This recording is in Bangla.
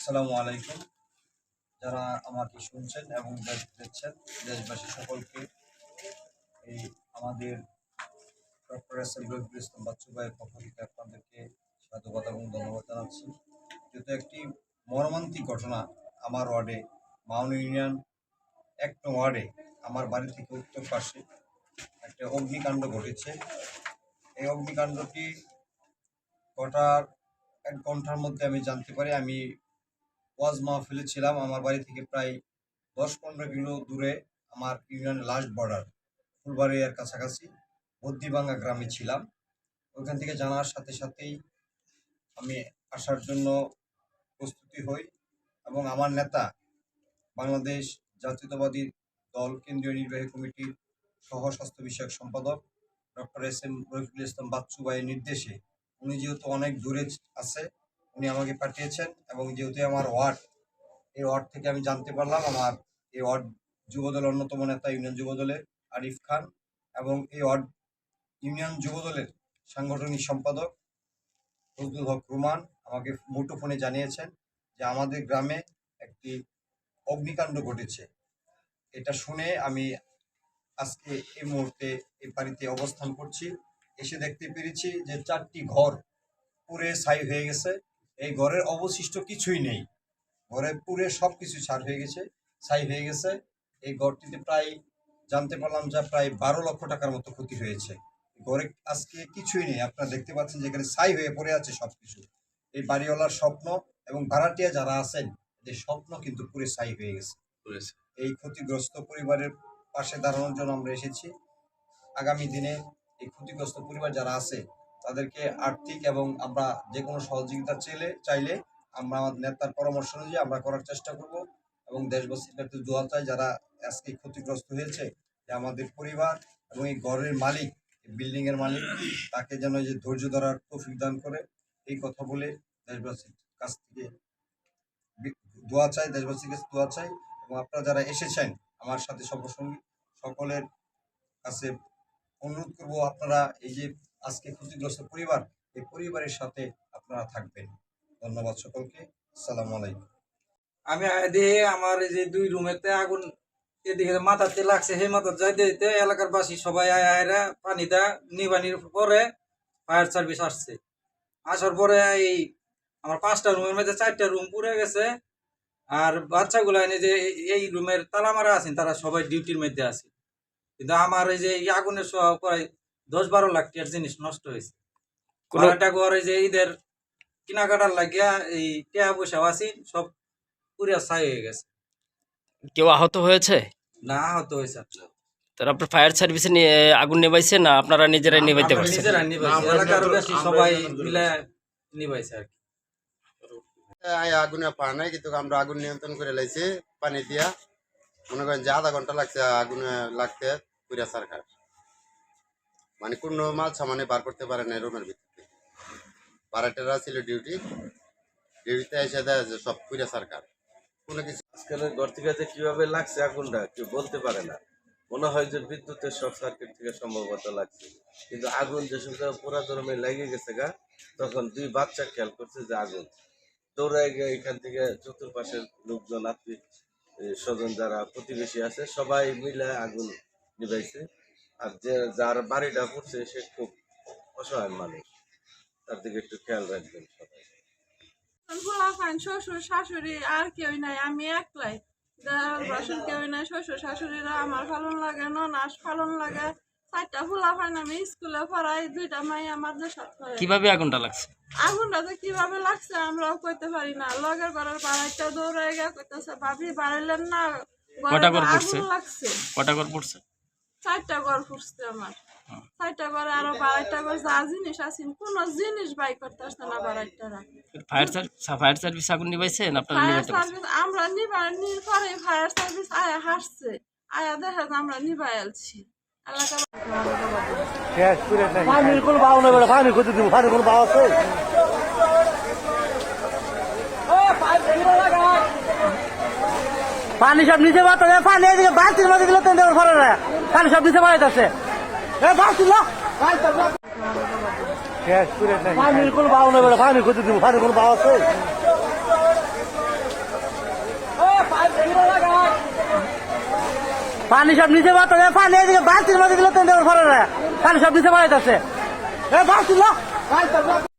আসসালামু আলাইকুম। যারা আমাকে শুনছেন এবং দেখছেন, দেশবাসী সকলকে এই আমাদের doctor S L Islam Bachchu পক্ষ থেকে আপনাদেরকে সাধুবাদ এবং ধন্যবাদ জানাচ্ছি। যেহেতু একটি মর্মান্তিক ঘটনা আমার ওয়ার্ডে মাউন ইউনিয়ন এক ওয়ার্ডে আমার বাড়ি থেকে উত্তর পাশে একটা অগ্নিকাণ্ড ঘটেছে। এই অগ্নিকাণ্ডটি ঘটার এক ঘণ্টার মধ্যে আমি জানতে পারি, আমি ওয়াজ মাহফিলে ছিলাম। আমার বাড়ি থেকে প্রায় দশ পনেরো কিলো দূরে আমার ইউনিয়নের লাস্ট বর্ডার, ফুলবাড়িয়ার কাছাকাছি বদ্দিবাঙ্গা গ্রামে ছিলাম। ওইখান থেকে জানার সাথে সাথেই আমি আসার জন্য প্রস্তুতি হই এবং আমার নেতা বাংলাদেশ জাতীয়তাবাদী দল, কেন্দ্রীয় নির্বাহী কমিটির সহ স্বাস্থ্য বিষয়ক সম্পাদক doctor S M Rafiqul Islam Bachchu ভাইয়ের নির্দেশে। উনি যেহেতু অনেক দূরে আছে উনি আমাকে পাঠিয়েছেন এবং যেহেতু আমার ওয়ার্ড, এই ওয়ার্ড থেকে আমি জানতে পারলাম আমার এই ওয়ার্ড যুবদলের অন্যতম নেতা ইউনিয়ন যুবদলের আরিফ খান এবং এই ওয়ার্ড ইউনিয়ন যুবদলের সাংগঠনিক সম্পাদক ফজলুল হক রুমান আমাকে মুঠোফোনে জানিয়েছেন যে আমাদের গ্রামে একটি অগ্নিকাণ্ড ঘটেছে। এটা শুনে আমি আজকে এই মুহূর্তে এই বাড়িতে অবস্থান করছি। এসে দেখতে পেরেছি যে চারটি ঘর পুরে ছাই হয়ে গেছে। এই ঘরের অবশিষ্ট কিছুই নেই। ঘরে পুরে সব কিছু ছাড় হয়ে গেছে ছাই হয়ে গেছে। এই ঘরটিতে প্রায় জানতে পারলাম যে প্রায় বারো লক্ষ টাকার মতো ক্ষতি হয়েছে। ঘরে আজকে কিছুই নেই। আপনারা দেখতে পাচ্ছেন যে এখানে ছাই হয়ে পড়ে আছে সব কিছু এই বাড়িওয়ালার স্বপ্ন এবং ভাড়াটিয়া যারা আছেন যে স্বপ্ন কিন্তু পুরে ছাই হয়ে গেছে। এই ক্ষতিগ্রস্ত পরিবারের পাশে দাঁড়ানোর জন্য আমরা এসেছি। আগামী দিনে এই ক্ষতিগ্রস্ত পরিবার যারা আছে তাদেরকে আর্থিক এবং আমরা যে কোনো সহযোগিতা চাইলে চাইলে আমরা আমাদের নেতার পরামর্শ অনুযায়ী আমরা করার চেষ্টা করব এবং দেশবাসীর কাছে দোয়া চাই যারা আজকে ক্ষতিগ্রস্ত হয়েছে যে আমাদের পরিবার এবং এই ঘরের মালিক বিল্ডিং এর মালিক, তাকে যেন যে ধৈর্য ধরার তৌফিক দান করে, এই কথা বলে দেশবাসীর কাছ থেকে দোয়া চাই, দেশবাসীর কাছে দোয়া চাই এবং আপনারা যারা এসেছেন আমার সাথে সর্বসঙ্গী সকলের কাছে অনুরোধ করব আপনারা এই যে আজকে ক্ষতিগ্রস্ত পরিবার, এই পরিবারের সাথে আপনারা থাকবেন। ধন্যবাদ সকলকে। আসসালামু আলাইকুম। আমি দিয়ে আমার যে দুই রুমেতে আগুন এদিকে মাথাতে লাগছে, সেই মাথার যাইতে দিতে এলাকার বাসী সবাই আয় আয়রা পানিটা নিবানির পরে ফায়ার সার্ভিস আসছে। আসার পরে এই আমার পাঁচটা রুমের মধ্যে চারটা রুম পুড়ে গেছে। আর বাচ্চাগুলো এনে যে এই- এই রুমের তালা মারা আছেন, তারা সবাই ডিউটির মধ্যে আছে। কিন্তু আমার এই যে আগুনের সহ প্রায় দশ বারো লাখ টাকার জিনিস নষ্ট হয়েছে। কোনো- ভাড়াটা ঘর যে ঈদের কেনাকাটার লাগিয়া এই টাকা পয়সা আছে সব পুরিয়া ছাই হয়ে গেছে। কেউ আহত হয়েছে? না আহত হয়েছে তার আপনার ফায়ার সার্ভিসে নিয়ে আগুন নেবাইছে না আপনারা নিজেরাই নেবাইতে আমরা পারছেন? নিজেরা নিবাইছি এলাকার বেশি সবাই মিলে নিবাইছে আর কি। আগুনে নাই কিন্তু আমরা আগুন নিয়ন্ত্রণ করে লাইছি পানি দিয়া। মনে করেন যে আধা ঘণ্টা লাগছে আগুনে লাগতে পুরা সরকার মানে কোনো মাল সামানে বার করতে পারে না রুমের ভিতরে বারাটেরা ছিল ডিউটি, ডিউটিতে এসে দেয় যে সব পুরা সরকার। কোনো কিছু আজকালের ঘর থেকে যে কীভাবে লাগছে আগুনটা, কেউ বলতে পারে না। মনে হয় যে বিদ্যুতের শর্ট সার্কিট থেকে সম্ভবত লাগছে। কিন্তু আগুন যে সময় পুরা ধরমে লেগে গেছে গা, তখন দুই বাচ্চা খেয়াল করছে যে আগুন। দৌড়ায় গিয়ে এখান থেকে চতুর্পাশের লোকজন, আত্মীয় স্বজন যারা প্রতিবেশী আছে, সবাই মিলে আগুন নিভাইছে। আর যে যার বাড়িটা পড়ছে সে খুব অসহায় মানুষ। তার দিকে একটু খেয়াল রাখবেন সবাই। শ্বশুর শাশুড়ি আর কেউ নাই আমি একলাই। বাসন কেউ নাই শ্বশুর শাশুড়িরা আমার ফালন লাগে ননাস ফালন লাগে। চারটা ফুলাফান আমি স্কুলে পড়াই দুইটা মাই আমার কীভাবে আগুনটা লাগছে? আগুনটা যে কীভাবে লাগছে আমরাও কইতে পারি না। লগের ঘরের বাড়াইটা দৌড়াই গিয়ে কইতেছে ভাবি বাড়াইলেন না কটা তো পড়ছে? আগুন লাগছে। কটা ঘর পড়ছে? চারটা ঘর ফুটছে আমার। চারটা ঘরে আরও বাড়াইটা ঘর যা জিনিস আছে কোনো জিনিস বাই করতে আসছে না বাড়াইটারা ফায়ার সার্ভিস ফায়ার সার্ভিস আগুন নিবাইছেন আপনারা ফায়ার সার্ভিস আমরা নিবার নির পরে ফায়ার সার্ভিস আয়া হাসছে আয়া দেখা যায় আমরা নিবাই আলছি পানির কোনো বাউ নেই পানি খুঁজে দিব পানির কোনো বাউ আছে? পানি সব নিচে বাড়তে পানি এদিকে বালতির মধ্যে দিলে তো দেওয়ার ফলে না। কারণ সব দিতে মারা যাচ্ছে আছে? পানি সব নিচে পাতো পানি এদিকে বালতির দিলে তো ফরে না। পানি সব নিচে পাড়াইতেছে এ